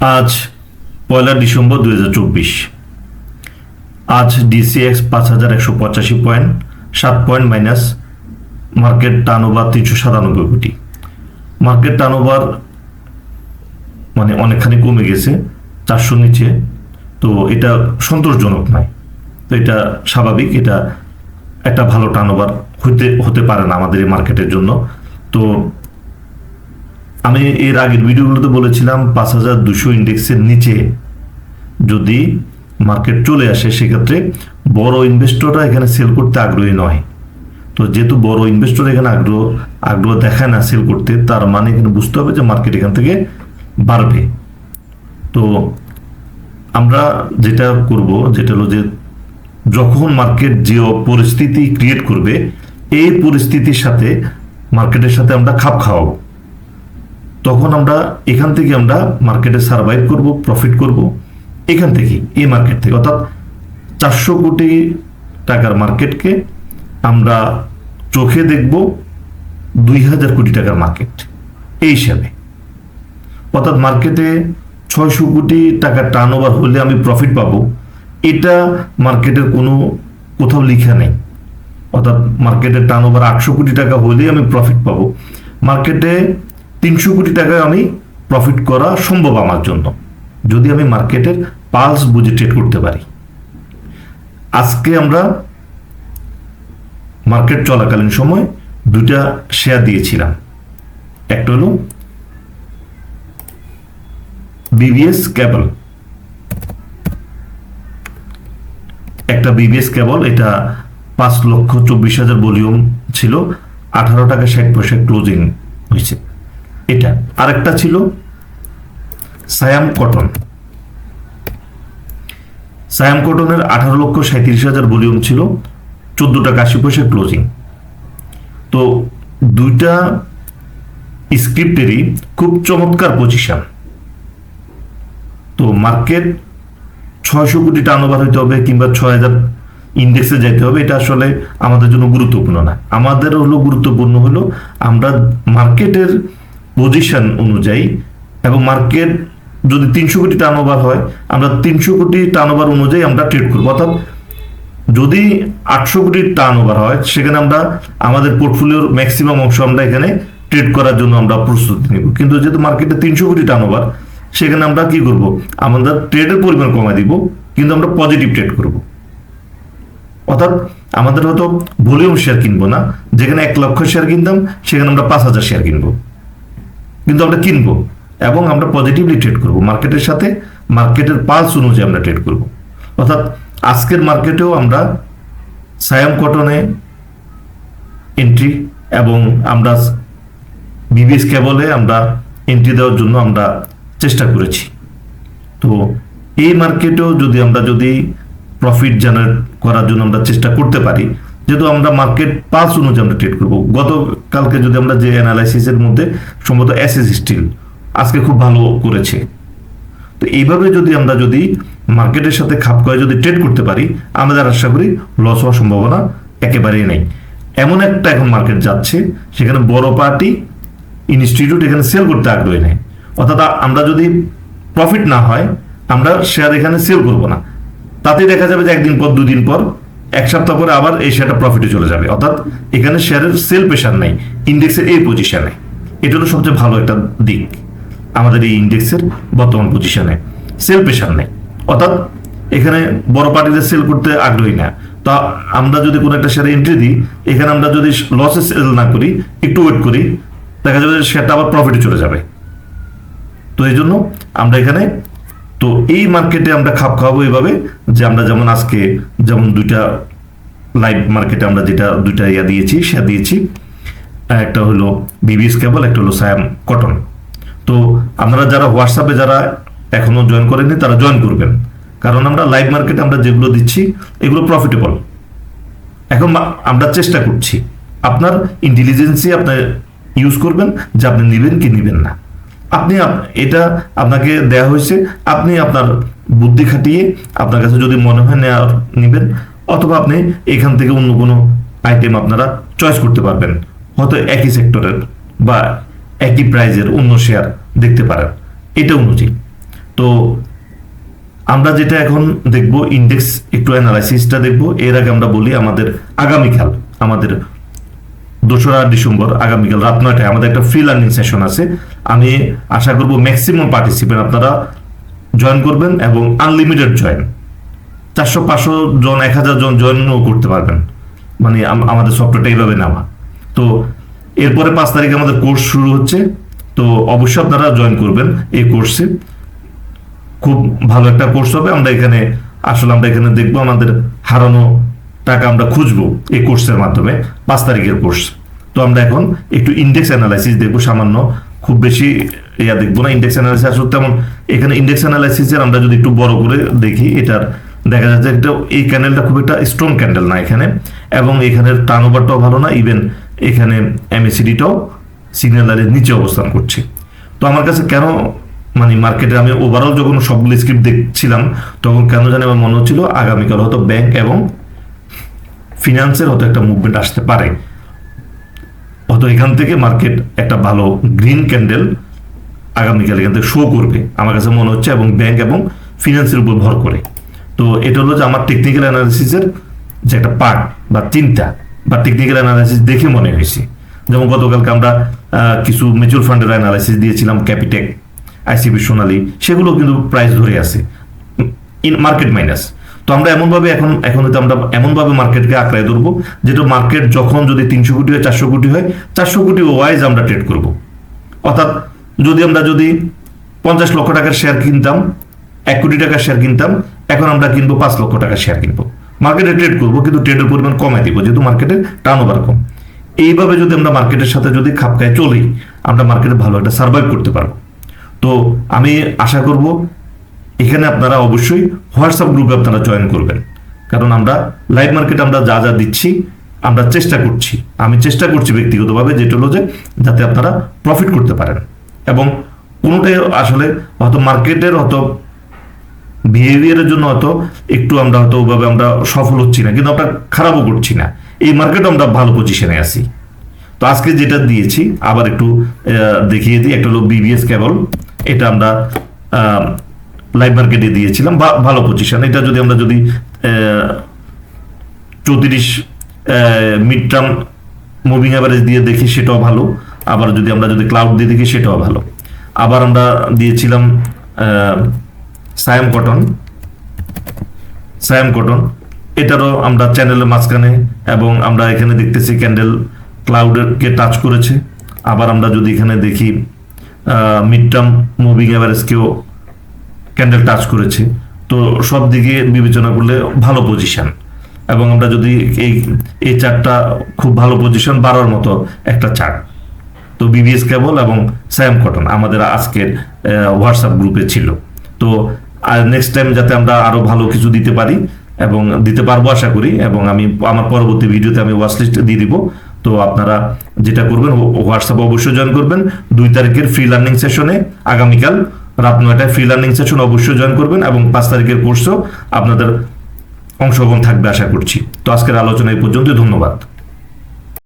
আজ পয়লা ডিসেম্বর দুই হাজার চব্বিশ। আজ ডিসিএক্স পাঁচ হাজার একশো পঁচাশি পয়েন্ট, সাত পয়েন্ট মাইনাস মার্কেট টার্নওভার তিনশো সাতানব্বই কোটি। মার্কেট টার্নওভার মানে অনেকখানি কমে গেছে চারশো নিচে। তো এটা সন্তোষজনক নয়। তো এটা স্বাভাবিক, এটা একটা ভালো টার্নওভার হতে হতে পারে না আমাদের এই মার্কেটের জন্য। তো আমি এর আগের ভিডিওগুলোতে বলেছিলাম পাঁচ হাজার দুশো ইন্ডেক্সের নিচে যদি মার্কেট চলে আসে, সেক্ষেত্রে বড় ইনভেস্টররা এখানে সেল করতে আগ্রহী নয়। তো যেহেতু বড় ইনভেস্টর এখানে আগ্রহ আগ্রহ দেখায় না সেল করতে, তার মানে এখানে বুঝতে হবে যে মার্কেট এখান থেকে বাড়বে। তো আমরা যেটা করব, যেটা হলো যে যখন মার্কেট যে পরিস্থিতি ক্রিয়েট করবে, এই পরিস্থিতির সাথে মার্কেটের সাথে আমরা খাপ খাওয়াবো। তখন আমরা এখান থেকে আমরা মার্কেটে সার্ভাইভ করব প্রফিট করব। এখান থেকে, এই মার্কেট থেকে। অর্থাৎ চারশো কোটি টাকার মার্কেটকে আমরা চোখে দেখব দুই হাজার কোটি টাকার মার্কেট এই হিসাবে। অর্থাৎ মার্কেটে ছয়শো কোটি টাকার টার্ন ওভার হলে আমি প্রফিট পাবো। এটা মার্কেটের কোনো কোথাও লেখা নেই। অর্থাৎ মার্কেটের টার্ন ওভার আটশো কোটি টাকা হলেই আমি প্রফিট পাবো। মার্কেটে তিনশো কোটি টাকায় আমি প্রফিট করা সম্ভব আমার জন্য, যদি আমি মার্কেটের পালস বুঝে ট্রেড করতে পারি। আজকে আমরা মার্কেট চলাকালীন সময় দুটা শেয়ার দিয়েছিলাম। একটা হলো বিবিএস কেবল একটা বিবিএস কেবল এটা পাঁচ লক্ষ চব্বিশ হাজার ভলিউম ছিল, আঠারো টাকা ষাট পয়সা ক্লোজিং হয়েছে। এটা। আরেকটা ছিল সায়াম কটন। সায়াম কটনের আঠারো লক্ষ সাঁত্রিশ হাজার ভলিউম ছিল, চোদ্দ টাকা আশি পয়সা ক্লোজিং। তো দুইটা স্ক্রিপ্টেরই খুব চমৎকার পজিশন তো মার্কেট ছয়শো কোটি টার্ন ওভার হইতে হবে কিংবা ছয় হাজার ইন্ডেক্সে যেতে হবে, এটা আসলে আমাদের জন্য গুরুত্বপূর্ণ না। আমাদের হলো গুরুত্বপূর্ণ হলো আমরা মার্কেটের পজিশন অনুযায়ী এবং মার্কেট যদি তিনশো কোটি টার্ন ওভার হয়, আমরা তিনশো কোটি টার্ন ওভার অনুযায়ী আমরা ট্রেড করব। অর্থাৎ যদি আটশো কোটির টার্ন ওভার হয়, সেখানে আমরা আমাদের পোর্টফোলিওর ম্যাক্সিমাম অংশ আমরা এখানে ট্রেড করার জন্য আমরা প্রস্তুতি নেব। কিন্তু যেহেতু মার্কেটে তিনশো কোটি টার্ন ওভার সেখানে আমরা কি করব? আমাদের ট্রেডের পরিমাণ কমাই দিব, কিন্তু আমরা পজিটিভ ট্রেড করব। অর্থাৎ আমাদের হয়তো ভলিউম শেয়ার কিনবো না, যেখানে এক লক্ষ শেয়ার কিনতাম, সেখানে আমরা পাঁচ হাজার শেয়ার কিনবো। কিন্তু আমরা কিনবো এবং আমরা পজিটিভলি ট্রেড করব। মার্কেটের সাথে মার্কেটের পালস অনুযায়ী আমরা ট্রেড করব। অর্থাৎ আজকের মার্কেটেও আমরা সায়াম কটনে এন্ট্রি এবং আমরা বিবিএস কেবলে আমরা এন্ট্রি দেওয়ার জন্য আমরা চেষ্টা করেছি। তো এই মার্কেটেও যদি আমরা যদি প্রফিট জেনারেট করার জন্য আমরা চেষ্টা করতে পারি যেহেতু আমরা মার্কেট পালস অনুযায়ী আমরা ট্রেড করব। গতকালকে যদি আমরা যে অ্যানালাইসিসের মধ্যে সম্ভবত এসএস স্টিল আজকে খুব ভালো করেছে। তো এইভাবে যদি আমরা যদি মার্কেটের সাথে খাপ করে যদি ট্রেড করতে পারি আমাদের আশা করি লস হওয়ার সম্ভাবনা একেবারেই নেই। এমন একটা এখন মার্কেট যাচ্ছে, সেখানে বড় পার্টি ইনস্টিটিউট এখানে সেল করতে আগ্রহী নেই। অর্থাৎ আমরা যদি প্রফিট না হয়, আমরা শেয়ার এখানে সেল করব না। তাতে দেখা যাবে যে একদিন পর, দুদিন পর এক সপ্তাহ পরে আবার এই শেয়ারটা প্রফিটে চলে যাবে। অর্থাৎ এখানে শেয়ারের সেল প্রেশার নেই ইন্ডেক্সের এই পজিশনে এটা হলো সবচেয়ে ভালো একটা দিক আমাদের এই ইন্ডেক্সের বর্তমান পজিশনে সেল প্রেশার নেই। অর্থাৎ এখানে বড় পার্টিদের সেল করতে আগ্রহী না। তা আমরা যদি কোনো একটা শেয়ারে এন্ট্রি দিই, এখানে আমরা যদি লসে সেল না করি, একটু ওয়েট করি, দেখা যাবে শেয়ারটা আবার প্রফিটে চলে যাবে। তো এই জন্য আমরা এখানে তো এই মার্কেটে আমরা খাপ খাওয়াবো এইভাবে যে আমরা যেমন আজকে যেমন দুইটা লাইভ মার্কেটে আমরা যেটা, দুইটা ইয়া দিয়েছি শেয়ার দিয়েছি। একটা হলো বিবিএস কেবল একটা হলো সায়াম কটন তো আপনারা যারা হোয়াটসঅ্যাপে যারা এখনও জয়েন করেননি, তারা জয়েন করবেন। কারণ আমরা লাইভ মার্কেটে আমরা যেগুলো দিচ্ছি, এগুলো প্রফিটেবল এখন আমরা চেষ্টা করছি। আপনার ইন্টেলিজেন্সি আপনি ইউজ করবেন, যে আপনি নেবেন কি নেবেন না। আপনি আপ- এটা আপনাকে দেয়া হয়েছে, আপনি আপনার বুদ্ধি খাটিয়ে আপনার কাছে যদি মনে হয় নেওয়ার নেবেন, অথবা আপনি এখান থেকে অন্য কোনো আইটেম আপনারা চয়েস করতে পারবেন। হয়তো একই সেক্টরের বা একই প্রাইজের অন্য শেয়ার দেখতে পারেন। এটা অনুযায়ী তো আমরা যেটা এখন দেখব ইন্ডেক্স একটু অ্যানালাইসিসটা দেখব। এর আগে আমরা বলি আমাদের আগামীকাল, আমাদের দোসরা ডিসেম্বর, আগামীকাল রাত নয়টায় আমাদের একটা ফ্রি লার্নিং সেশন আছে। আমি আশা করব ম্যাক্সিমাম পার্টিসিপেন্ট আপনারা জয়েন করবেন এবং আনলিমিটেড জয়েন চারশো পাঁচশো জন, এক হাজার জন জয়েনও করতে পারবেন। মানে আমাদের সফটওয়্যারটা এইভাবে নামা। তো এরপরে পাঁচ তারিখে আমাদের কোর্স শুরু হচ্ছে। তো অবশ্যই আপনারা জয়েন করবেন এই কোর্সে খুব ভালো একটা কোর্স হবে। আমরা এখানে আসলে আমরা এখানে দেখব আমাদের হারানো টাকা আমরা খুঁজবো এই কোর্সের মাধ্যমে, পাঁচ তারিখের কোর্স তো আমরা এখন একটু ইন্ডেক্স অ্যানালাইসিস দেখব সামান্য। খুব বেশি ইয়া দেখব না ইন্ডেক্স অ্যানালাইসিস আসলে তেমন এখানে ইন্ডেক্স অ্যানালাইসিসের আমরা যদি একটু বড় করে দেখি, এটার দেখা যাচ্ছে একটা, এই ক্যান্ডেলটা খুব একটা স্ট্রং ক্যান্ডেল না এখানে, এবং এখানের টার্ন ওভারটাও ভালো না ইভেন এখানে এমএসিডিটাও সিগন্যাল লাইনের নিচে অবস্থান করছে। তো আমার কাছে কেন মানে মার্কেটে আমি ওভারঅল যখন সবগুলো স্ক্রিপ্ট দেখছিলাম, তখন কেন জানি আমার মনে হচ্ছিল আগামীকাল হয়তো ব্যাংক এবং ফিনান্সের হয়তো একটা মুভমেন্ট আসতে পারে। হয়তো এখান থেকে মার্কেট একটা ভালো গ্রিন ক্যান্ডেল আগামীকাল এখান থেকে শো করবে। আমার কাছে মনে হচ্ছে এবং ব্যাংক এবং ফিনান্সের উপর ভর করে। তো এটা হলো যে আমার টেকনিক্যাল অ্যানালিসিসের যে একটা পার্ট বা চিন্তা বা টেকনিক্যাল অ্যানালাইসিস দেখে মনে হয়েছে। যেমন গতকালকে আমরা কিছু মিউচুয়াল ফান্ডের অ্যানালাইসিস দিয়েছিলাম ক্যাপিটেক আইসিবি সোনালি, সেগুলো কিন্তু প্রাইস ধরে আছে। ইন মার্কেট মাইনাস তো আমরা এমনভাবে এখন এখন হয়তো আমরা এমনভাবে মার্কেটকে আঁকড়ায় ধরবো, যেটা মার্কেট যখন যদি তিনশো কোটি হয়, চারশো কোটি হয়, চারশো কোটি ওয়াইজ আমরা ট্রেড করব। অর্থাৎ যদি আমরা যদি পঞ্চাশ লক্ষ টাকার শেয়ার কিনতাম, এক কোটি টাকার শেয়ার কিনতাম, এখন আমরা কিনবো পাঁচ লক্ষ টাকার শেয়ার কিনবো। মার্কেটে ট্রেড করব, কিন্তু ট্রেডের পরিমাণ কমাই দিব, যেহেতু মার্কেটে টার্ন ওভার কম। এইভাবে যদি আমরা মার্কেটের সাথে যদি খাপ খায় চলি, আমরা মার্কেটে ভালো একটা সার্ভাইভ করতে পারব। তো আমি আশা করব এখানে আপনারা অবশ্যই হোয়াটসঅ্যাপ গ্রুপে আপনারা জয়েন করবেন। কারণ আমরা লাইভ মার্কেটে আমরা যা যা দিচ্ছি, আমরা চেষ্টা করছি। আমি চেষ্টা করছি ব্যক্তিগতভাবে যেটা হলো যে যাতে আপনারা প্রফিট করতে পারেন। এবং কোনোটাই আসলে হয়তো মার্কেটের হয়তো বিহেভিয়ারের জন্য হয়তো একটু আমরা হয়তো ওভাবে আমরা সফল হচ্ছি না, কিন্তু আমরা খারাপও করছি না। এই মার্কেটে আমরা ভালো পজিশনে আছি। তো আজকে যেটা দিয়েছি, আবার একটু দেখিয়ে দিই। একটা হলো বিবিএস কেবল এটা আমরা লাইভ মার্কেটে দিয়েছিলাম ভালো পজিশন এটা যদি আমরা যদি চৌত্রিশ মিড টার্ম মুভিং অ্যাভারেজ দিয়ে দেখি সেটাও ভালো। আবার যদি আমরা যদি ক্লাউড দিয়ে দেখি সেটাও ভালো। আবার আমরা দিয়েছিলাম সায়াম কটন। সায়াম কটন, এটারও আমরা চ্যানেলের মাঝখানে এবং আমরা এখানে দেখতেছি ক্যান্ডেল ক্লাউডেরকে টাচ করেছে। আবার আমরা যদি এখানে দেখি মিড টার্ম মুভিং অ্যাভারেজকেও ক্যান্ডেল টাচ করেছে। তো সব দিকে বিবেচনা করলে ভালো পজিশন এবং আমরা যদি এই এই চারটা খুব ভালো পজিশন বাড়ার মতো একটা চার্ট তো বিবিএস কেবল এবং স্যাম কটন আমাদের আজকের হোয়াটসঅ্যাপ গ্রুপে ছিল। তো আর নেক্সট টাইম যাতে আমরা আরও ভালো কিছু দিতে পারি এবং দিতে পারব আশা করি এবং আমি আমার পরবর্তী ভিডিওতে আমি ওয়াচ লিস্ট দিয়ে দিব। তো আপনারা যেটা করবেন হোয়াটসঅ্যাপ অবশ্যই জয়েন করবেন। দুই তারিখের ফ্রি লার্নিং সেশনে আগামীকাল রাত এটা ফ্রি লার্নিং সেশন অবশ্যই জয়েন করবেন এবং পাঁচ তারিখের কোর্সও আপনাদের অংশগ্রহণ থাকবে, আশা করছি। তো আজকের আলোচনা এই পর্যন্ত ধন্যবাদ।